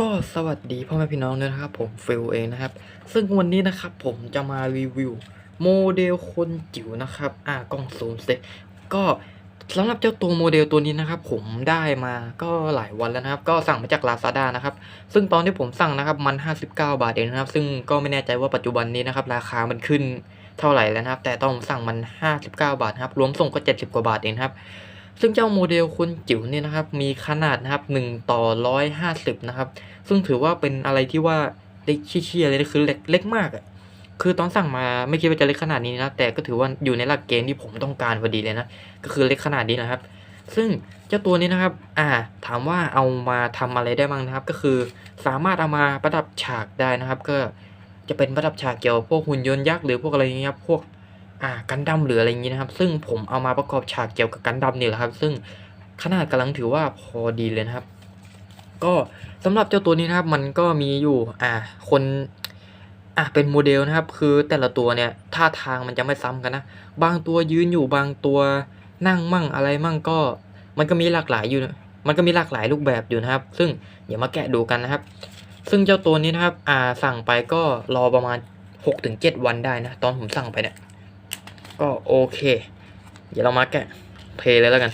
ก็สวัสดีพ่อแม่พี่น้องด้วยนะครับ ผมฟิลเองนะครับ ซึ่งวันนี้นะครับผมจะมารีวิวโมเดลคนจิ๋วนะครับอ่ากล้องซูมเซ็ตก็สำหรับเจ้าตัวโมเดลตัวนี้นะครับ ผมได้มาก็หลายวันแล้วนะครับ ก็สั่งมาจาก Lazada นะครับ ซึ่งตอนที่ผมสั่งนะครับมัน 59 บาทเองนะครับ ซึ่งก็ไม่แน่ใจว่าปัจจุบันนี้นะครับ ราคามันขึ้นเท่าไหร่แล้วนะครับ แต่ตอนผมสั่งมัน 59 บาทนะครับรวมส่งก็ 70 กว่าบาทเองครับ ซึ่งเจ้าโมเดลคนจิ๋วเนี่ยนะครับ มีขนาดนะครับ1ต่อ150 นะครับ ซึ่งถือว่าเป็นอะไรที่ว่าเล็กชี่ยๆเลยคือเล็กเล็กมากอะคือตอนสั่งมาไม่คิดว่าจะเล็กขนาดนี้นะ แต่ก็ถือว่าอยู่ในหลักเกณฑ์ที่ผมต้องการพอดีเลยนะ ก็คือเล็กขนาดนี้นะครับ ซึ่งเจ้าตัวนี้นะครับ อ่า ถามว่าเอามาทำอะไรได้บ้างนะครับ ก็คือสามารถเอามาประดับฉากได้นะครับ ก็จะเป็นประดับฉากเกี่ยวกับพวกหุ่นยนต์ยักษ์หรือพวกอะไรเงี้ยพวก อ่ากันดั้มหรืออะไรอย่างงี้นะครับ ซึ่งผมเอามาประกอบฉากเกี่ยวกับกันดั้มนี่แหละครับ ซึ่งขนาดกำลังถือว่าพอดีเลยนะครับ ก็สำหรับเจ้าตัวนี้นะครับ มันก็มีอยู่อ่าคนอะเป็นโมเดลนะครับ คือแต่ละตัวเนี่ยท่าทางมันจะไม่ซ้ำกันนะ บางตัวยืนอยู่บางตัวนั่งมั่งอะไรมั่งก็ มันก็มีหลากหลายอยู่ มันก็มีหลากหลายรูปแบบอยู่นะครับ ซึ่งเดี๋ยวมาแกะดูกันนะครับ ซึ่งเจ้าตัวนี้นะครับ อ่าสั่งไปก็รอประมาณ 6-7 วันได้นะ ตอนผมสั่งไปเนี่ย ก็โอเค เดี๋ยวเรามาแกะเพลย์เลยแล้วกัน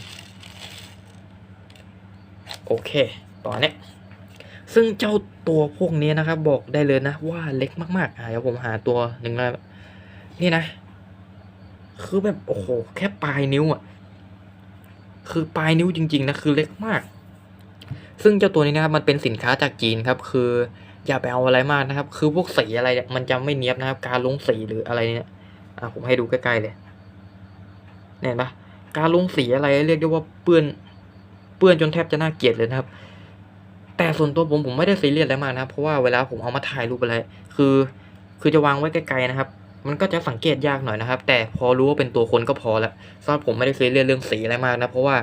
โอเคตอนนี้ซึ่งเจ้าตัวพวกนี้นะครับ บอกได้เลยนะว่าเล็กมากๆอ่าเดี๋ยวผมหาตัวหนึ่งนะนี่นะ คือแบบโอ้โหแค่ปลายนิ้วอะ คือปลายนิ้วจริง ๆนะคือเล็กมาก ซึ่งเจ้าตัวนี้นะครับมันเป็นสินค้าจากจีนครับ คืออย่าไปเอาอะไรมากนะครับ คือพวกสีอะไรเนี่ยมันจะไม่เนี้ยบนะครับ การลงสีหรืออะไรเนี่ย อ่าผมให้ดูใกล้ๆเลยเห็นปะการลงสีอะไรเรียกได้ว่าเปื้อนเปื้อนจนแทบจะน่าเกลียดเลยนะครับ แต่ส่วนตัวผมผมไม่ได้ซีเรียสอะไรมากนะเพราะว่าเวลาผมเอามาถ่ายรูปอะไร คือ คือจะวางไว้ไกลๆนะครับ มันก็จะสังเกตยากหน่อยนะครับ แต่พอรู้ว่าเป็นตัวคนก็พอล้วสำหรับผมไม่ได้ซีเรียสเรื่องสีอะไรมากนะเพราะว่า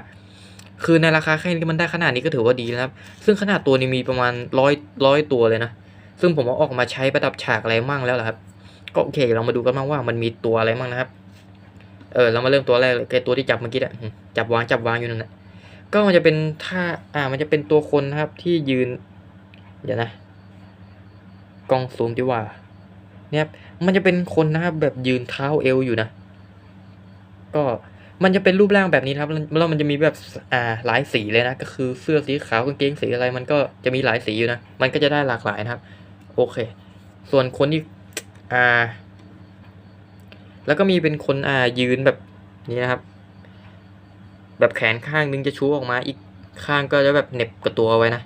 คือในราคาแค่นี้มันได้ขนาดนี้ก็ถือว่าดีนะครับ ซึ่งขนาดตัวนี้มีประมาณร้อยร้อยตัวเลยนะ ซึ่งผมเอาออกมาใช้ประดับฉากอะไรมั่งแล้วล่ะครับ ก็โอเคเรามาดูกันบ้างว่ามันมีตัวอะไรมั่งนะครับ เออเรามาเริ่มตัวแรกเลยตัวที่จับเมื่อกี้อะจับวางจับวางอยู่นั่นแหละก็มันจะเป็นท่าอ่ามันจะเป็นตัวคนนะครับที่ยืนเดี๋ยวนะกล้องซูมดีกว่า เนี่ยครับมันจะเป็นคนนะครับแบบยืนเท้าเอวอยู่นะ ก็มันจะเป็นรูปร่างแบบนี้นะครับแล้วมันจะมีแบบอ่าหลายสีเลยนะก็คือเสื้อสีขาวกางเกงสีอะไร มันก็จะมีหลายสีอยู่นะมันก็จะได้หลากหลายนะครับ โอเค ส่วนคนที่ อ่าแล้วก็มีเป็นคนอ่ายืนแบบนี้นะครับ แบบแขนข้างนึงจะชูออกมาอีกข้างก็จะแบบเน็บกับตัวไว้นะ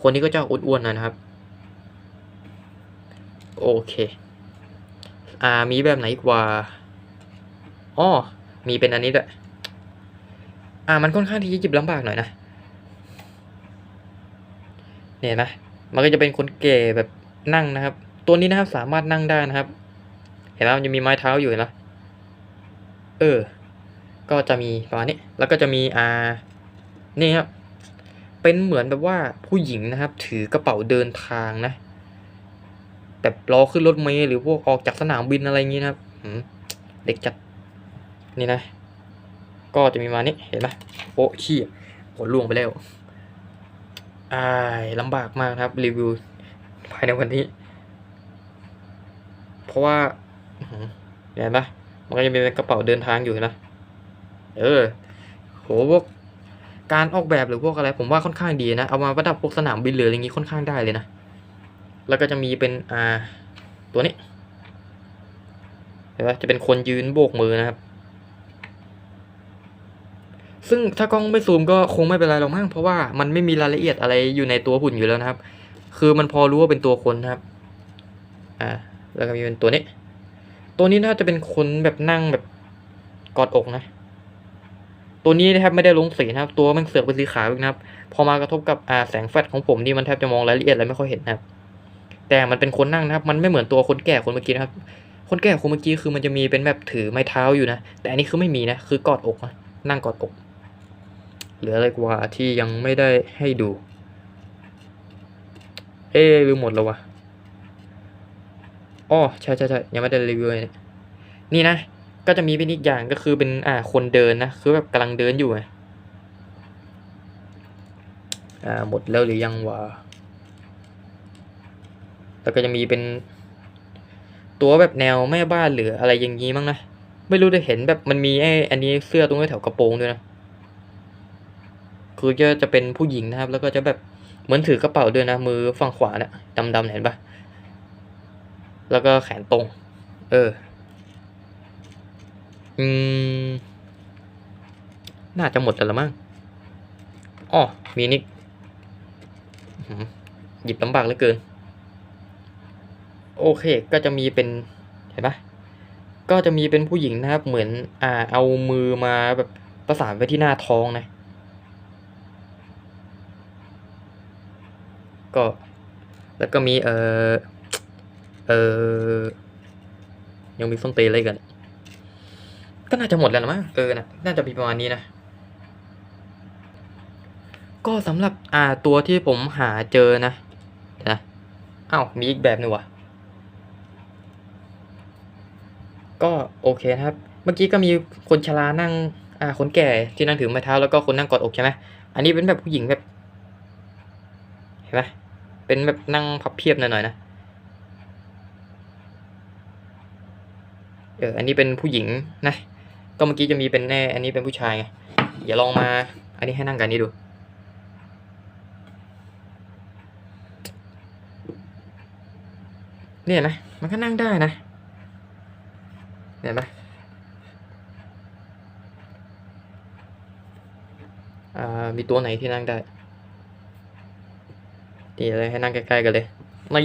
คนนี้ก็จะอ้วนๆหน่อยนะครับ โอเคอ่ามีแบบไหนอีกว่าอ้อมีเป็นอันนี้ด้วยอ่ามันค่อนข้างที่จะหยิบลำบากหน่อยนะเนี่ยนะมันก็จะเป็นคนเก๋แบบนั่งนะครับ ตัวนี้นะครับสามารถนั่งได้นะครับ เห็นไหมมันจะมีไม้เท้าอยู่เห็นไหมเออ ก็จะมีประมาณนี้ แล้วก็จะมีอ่านี่ครับเป็นเหมือนแบบว่าผู้หญิงนะครับ ถือกระเป๋าเดินทางนะแบบรอขึ้นรถเมล์หรือพวกออกจากสนามบินอะไรอย่างงี้นะครับเด็กจัดนี่นะ ก็จะมีมานี้เห็นไหมโอ้ขี้ผลล่วงไปแล้วอายลำบากมากครับรีวิวภายในวันนี้ เพราะว่าอื้อหือเห็นปะมันก็จะมีเป็นกระเป๋าเดินทางอยู่นะ เออ โหพวกการออกแบบหรือพวกอะไร ผมว่าค่อนข้างดีนะ เอามาประดับพวกสนามบินหรืออะไรอย่างงี้ค่อนข้างได้เลยนะ แล้วก็จะมีเป็นอ่าตัวนี้ เห็นปะจะเป็นคนยืนโบกมือนะครับ ซึ่งถ้ากล้องไม่ซูมก็คงไม่เป็นไรหรอกมั้ง เพราะว่ามันไม่มีรายละเอียดอะไรอยู่ในตัวหุ่นอยู่แล้วนะครับ คือมันพอรู้ว่าเป็นตัวคนนะครับ อ่า แล้วก็มีเป็นตัวนี้ ตัวนี้น่าจะเป็นคนแบบนั่งแบบกอดอกนะ ตัวนี้นะครับไม่ได้ลงสีนะครับ ตัวมันเสือกเป็นสีขาวนะครับ พอมากระทบกับอ่าแสงแฟลชของผมนี่มันแทบจะมองรายละเอียดอะไรไม่ค่อยเห็นนะครับ แต่มันเป็นคนนั่งนะครับ มันไม่เหมือนตัวคนแก่คนเมื่อกี้นะครับ คนแก่คนเมื่อกี้คือมันจะมีเป็นแบบถือไม้เท้าอยู่นะ แต่อันนี้คือไม่มีนะ คือกอดอกนะนั่งกอดอก เหลืออะไรกว่าที่ยังไม่ได้ให้ดู เอ๊ลืมหมดแล้ววะ อ๋อใช่ใช่ใช่ยังไม่ได้รีวิวเลยนี่นะ ก็จะมีเป็นอีกอย่างก็คือเป็นอ่าคนเดินนะ คือแบบกำลังเดินอยู่อ่าหมดแล้วหรือยังวะแล้วก็จะมีเป็น ตัวแบบแนวแม่บ้านหรืออะไรอย่างนี้มั้งนะ ไม่รู้ได้เห็นแบบมันมีไอ้อันนี้เสื้อตรงแถวกระโปรงด้วยนะ คือจะจะเป็นผู้หญิงนะครับ แล้วก็จะแบบเหมือนถือกระเป๋าด้วยนะ มือฝั่งขวาเนี่ยดำๆเห็นปะ แล้วก็แขนตรง เออ อืม น่าจะหมดแล้วละมั้งอ๋อมีนิกอื้อหือหยิบลำบากเหลือเกิน โอเค ก็จะมีเป็น เห็นปะก็จะมีเป็นผู้หญิงนะครับ เหมือน อ่า เอามือมาแบบประสานไว้ที่หน้าท้องนะ ก็ แล้วก็มี เออ เออ ยังมีส้นตีนอะไรกันก็น่าจะหมดแล้วนะมั้งเออนะน่าจะมีประมาณนี้นะ ก็สำหรับอ่าตัวที่ผมหาเจอนะนะอ้าวมีอีกแบบหนึงวะก็โอเคนะครับ เมื่อกี้ก็มีคนชรานั่งอ่าคนแก่ที่นั่งถือไม้เท้าแล้วก็คนนั่งกอดอกใช่ไหมอันนี้เป็นแบบผู้หญิงแบบเห็นไหมเป็นแบบนั่งพับเพียบหน่อยๆนะ อออันนี้เป็นผู้หญิงนะ ก็เมื่อกี้จะมีเป็นแน่ อันนี้เป็นผู้ชายไงอย่าลองมา อันนี้ให้นั่งกันนี่ดู เนี่ยนะ มันก็นั่งได้นะ เห็นไหมอ่ามีตัวไหนที่นั่งได้ นี่เลยให้นั่งใกล้ๆกันเลยนี่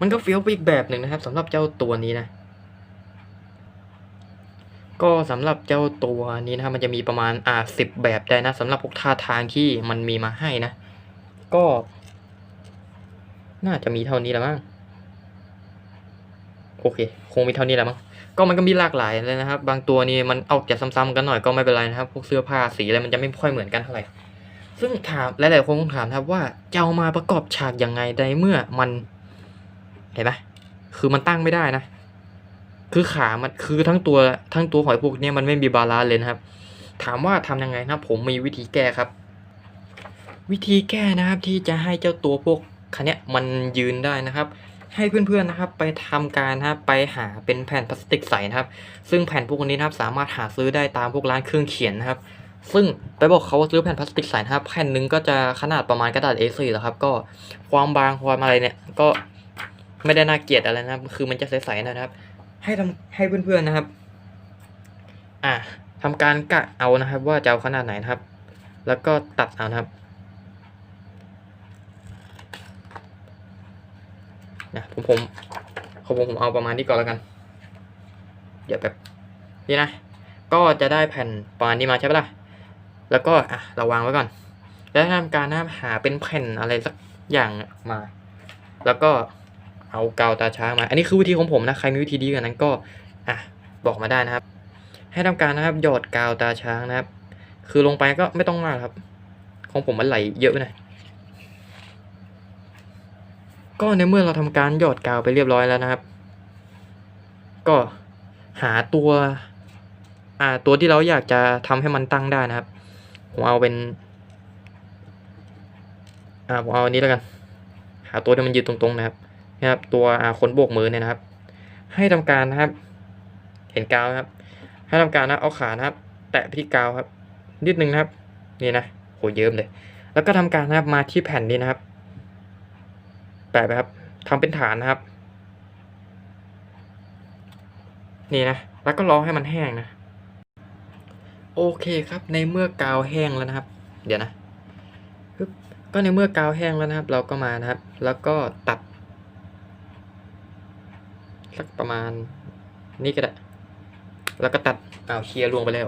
มันก็เฟี้ยวไปอีกแบบหนึ่งนะครับสำหรับเจ้าตัวนี้นะ ก็สำหรับเจ้าตัวนี้นะครับมันจะมีประมาณอ่าสิบแบบได้นะสำหรับพวกท่าทางที่มันมีมาให้นะ ก็ น่าจะมีเท่านี้แหละมั้งโอเค คงมีเท่านี้แหละมั้งก็มันก็มีหลากหลายเลยนะครับ บางตัวนี่มันออกจะซ้ำๆกันหน่อยก็ไม่เป็นไรนะครับ พวกเสื้อผ้าสีอะไรมันจะไม่ค่อยเหมือนกันเท่าไหร่ซึ่งถามหลายๆคนคงถามครับว่าจะเอามาประกอบฉากยังไงในเมื่อมัน เห็นไหมคือมันตั้งไม่ได้นะ คือขามันคือทั้งตัวทั้งตัวหอยพวกนี้มันไม่มีบาลานซ์เลยนะครับ ถามว่าทำยังไงนะผมมีวิธีแก้ครับ วิธีแก้นะครับที่จะให้เจ้าตัวพวกคันนี้มันยืนได้นะครับ ให้เพื่อนๆนะครับไปทำการนะครับไปหาเป็นแผ่นพลาสติกใสนะครับ ซึ่งแผ่นพวกนี้นะครับสามารถหาซื้อได้ตามพวกร้านเครื่องเขียนนะครับ ซึ่งไปบอกเขาว่าซื้อแผ่นพลาสติกใสนะครับแผ่นหนึ่งก็จะขนาดประมาณกระดาษ A4 แหละครับ ก็ความบางความอะไรเนี่ยก็ ไม่ได้น่าเกลียดอะไรนะครับ คือมันจะใสๆนะครับ ให้ทำให้เพื่อนๆนะครับ อ่าทำการกะเอานะครับ ว่าจะเอาขนาดไหนนะครับ แล้วก็ตัดเอานะครับนะผมผมของผมผมเอาประมาณนี้ก่อนแล้วกัน เดี๋ยวแบบนี่นะ ก็จะได้แผ่นประมาณนี้มาใช่ปะล่ะ แล้วก็อะเราวางไว้ก่อน แล้วทำการนะครับหาเป็นแผ่นอะไรสักอย่างมา แล้วก็ เอากาวตาช้างมา อันนี้คือวิธีของผมนะ ใครมีวิธีดีกว่านั้นก็อะบอกมาได้นะครับ ให้ทำการนะครับหยอดกาวตาช้างนะครับ คือลงไปก็ไม่ต้องมากครับ ของผมมันไหลเยอะหน่อยก็ในเมื่อเราทำการหยอดกาวไปเรียบร้อยแล้วนะครับ ก็หาตัวอ่าตัวที่เราอยากจะทำให้มันตั้งได้นะครับ ผมเอาเป็นอ่าผมเอาอันนี้แล้วกัน หาตัวที่มันยืนตรงๆนะครับ นะครับ ตัวคนโบกมือเนี่ยนะครับ ให้ทำการนะครับ เห็นกาวนะครับ ให้ทำการนะเอาขานะครับ แตะไปที่กาวครับ นิดนึงนะครับ นี่นะโหเยิ้มเลย แล้วก็ทำการนะครับมาที่แผ่นนี้นะครับแปะไปครับทำเป็นฐานนะครับ นี่นะ แล้วก็รอให้มันแห้งนะโอเคครับ ในเมื่อกาวแห้งแล้วนะครับ เดี๋ยวนะก็ในเมื่อกาวแห้งแล้วนะครับ เราก็มานะครับ แล้วก็ตัด สักประมาณนี่ก็ได้ แล้วก็ตัดเอาเคลียร์ลวงไปแล้ว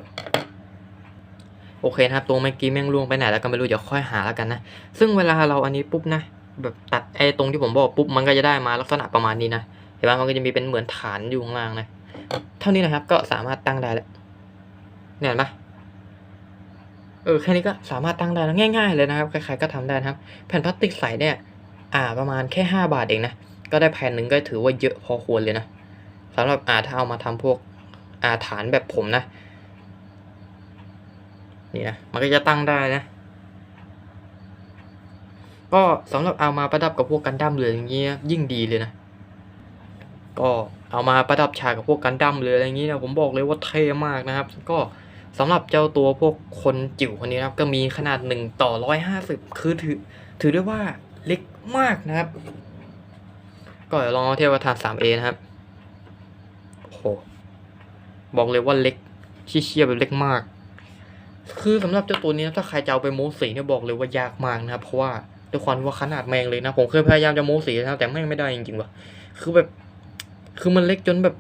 โอเคนะครับตัวเมื่อกี้แม่งลวงไปไหนแล้วก็ไม่รู้เดี๋ยวค่อยหาแล้วกันนะ ซึ่งเวลาเราอันนี้ปุ๊บนะ แบบตัดไอ้ตรงที่ผมบอกปุ๊บมันก็จะได้มาลักษณะประมาณนี้นะ เห็นไหมมันก็จะมีเป็นเหมือนฐานอยู่ข้างล่างนะ เท่านี้นะครับก็สามารถตั้งได้แล้วเนี่ยเห็นปะเออแค่นี้ก็สามารถตั้งได้แล้วง่าย ๆ เลยนะครับ ใครๆก็ทำได้นะครับ แผ่นพลาสติกใสเนี่ย อ่าประมาณแค่ห้าบาทเองนะ ก็ได้แผ่นหนึ่งก็ถือว่าเยอะพอควรเลยนะสำหรับอาถ้าเอามาทำพวกอาฐานแบบผมนะ นี่นะ มันก็จะตั้งได้นะ ก็สำหรับเอามาประดับกับพวกกันดั้มหรืออย่างเงี้ยยิ่งดีเลยนะ ก็เอามาประดับฉากกับพวกกันดั้มหรืออะไรอย่างงี้นะผมบอกเลยว่าเท่มากนะครับ ก็สำหรับเจ้าตัวพวกคนจิ๋วคนนี้นะครับก็มีขนาดหนึ่งต่อร้อยห้าสิบคือถือถือได้ว่าเล็กมากนะครับ ก็เดี๋ยวลองเทียบกับฐาน 3A นะครับโหบอกเลยว่าเล็กชี้เชียแบบเล็กมาก คือสำหรับเจ้าตัวนี้นะถ้าใครจะเอาไปโมสีเนี่ยบอกเลยว่ายากมากนะครับ เพราะว่าด้วยความว่าขนาดแมงเลยนะ ผมเคยพยายามจะโมสีนะครับแต่แม่งไม่ได้จริงๆว่ะ คือแบบ คือมันเล็กจนแบบ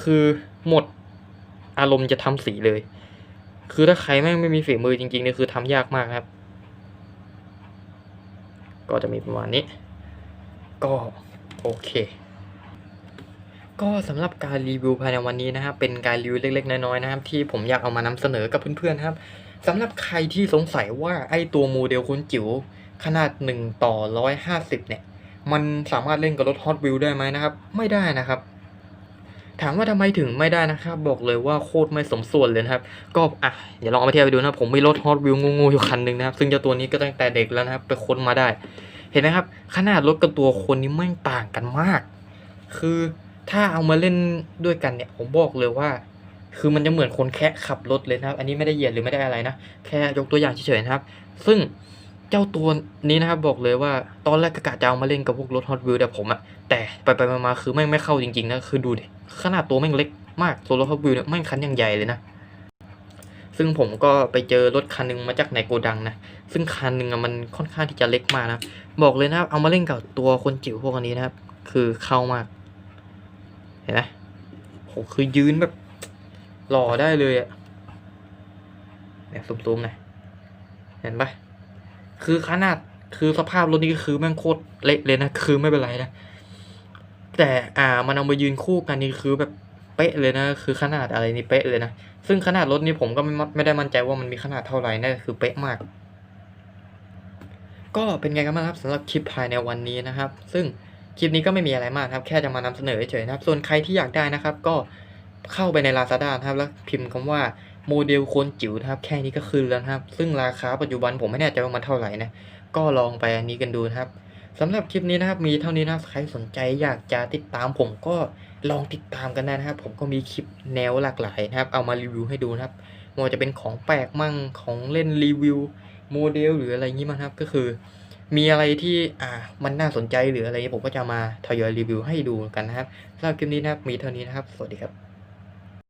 คือหมดอารมณ์จะทำสีเลย คือถ้าใครแม่งไม่มีฝีมือจริงๆเนี่ยคือทำยากมากครับ ก็จะมีประมาณนี้ ก็ โอเค ก็สำหรับการรีวิวภายในวันนี้นะครับ เป็นการรีวิวเล็กๆ น้อยๆนะครับ ที่ผมอยากเอามานำเสนอกับเพื่อนๆนะครับสำหรับใครที่สงสัยว่าไอ้ตัวโมเดลคุณจิ๋วขนาด 1 ต่อ 150 เนี่ย มันสามารถเล่นกับรถ Hot Wheels ได้ไหมนะครับ ไม่ได้นะครับถามว่าทำไมถึงไม่ได้นะครับ บอกเลยว่าโคตรไม่สมส่วนเลยครับ ก็อะเดี๋ยวลองเอามาเทียบไปดูนะผมมีรถ Hot Wheels งูๆอยู่คันหนึ่งนะครับ ซึ่งเจ้าตัวนี้ก็ตั้งแต่เด็กแล้วนะครับ ไปค้นมาได้ เห็นไหมครับ ขนาดรถกับตัวคนนี้แม่งต่างกันมาก คือถ้าเอามาเล่นด้วยกันเนี่ย ผมบอกเลยว่า คือมันจะเหมือนคนแค่ขับรถเลยนะครับ อันนี้ไม่ได้เหยียดหรือไม่ได้อะไรนะ แค่ยกตัวอย่างเฉยๆนะครับ ซึ่งเจ้าตัวนี้นะครับบอกเลยว่าตอนแรกกะจะเอามาเล่นกับพวกรถ Hot Wheels แต่ผมอะแต่ไปไปๆมาๆคือแม่งไม่เข้าจริงๆนะคือดูดิขนาดตัวแม่งเล็กมากตัวรถ Hot Wheels เนี่ยแม่งคันย่างใหญ่เลยนะ ซึ่งผมก็ไปเจอรถคันหนึงมาจากในโกดังนะ ซึ่งคันหนึ่งมันค่อนข้างที่จะเล็กมากนะ บอกเลยนะเอามาเล่นกับตัวคนจิ๋วพวกนี้นะครับ คือเข้ามาก เห็นไหมโหคือยืนแบบหล่อได้เลยอะเนี่ยซูมๆหน่อยเห็นปะคือขนาดคือสภาพรถนี่คือแม่งโคตรเละเลยนะ คือไม่เป็นไรนะ แต่อ่ามันเอามายืนคู่กันนี่คือแบบ เป๊ะเลยนะ คือขนาดอะไรนี่เป๊ะเลยนะ ซึ่งขนาดรถนี่ผมก็ไม่ไม่ได้มั่นใจว่ามันมีขนาดเท่าไหร่นะคือเป๊ะมาก ก็เป็นไงกันบ้างครับสำหรับคลิปภายในวันนี้นะครับ ซึ่งคลิปนี้ก็ไม่มีอะไรมากครับ แค่จะมานำเสนอเฉยๆนะครับ ส่วนใครที่อยากได้นะครับ ก็เข้าไปใน Lazada นะครับ แล้วพิมพ์คำว่าโมเดลโคนจิ๋วนะครับ แค่นี้ก็คือแล้วครับ ซึ่งราคาปัจจุบันผมไม่แน่ใจว่ามันเท่าไหร่นะ ก็ลองไปอันนี้กันดูนะครับสำหรับคลิปนี้นะครับมีเท่านี้นะครับใครสนใจอยากจะติดตามผมก็ ลองติดตามกันได้นะครับ ผมก็มีคลิปแนวหลากหลายนะครับ เอามารีวิวให้ดูนะครับไม่ว่าจะเป็นของแปลกมั่งของเล่นรีวิวโมเดลหรืออะไรงี้มั้งครับ ก็คือ มีอะไรที่อ่ามันน่าสนใจหรืออะไรผมก็จะมาทยอยรีวิวให้ดูกันนะครับสำหรับคลิปนี้นะครับมีเท่านี้นะครับ สวัสดีครับ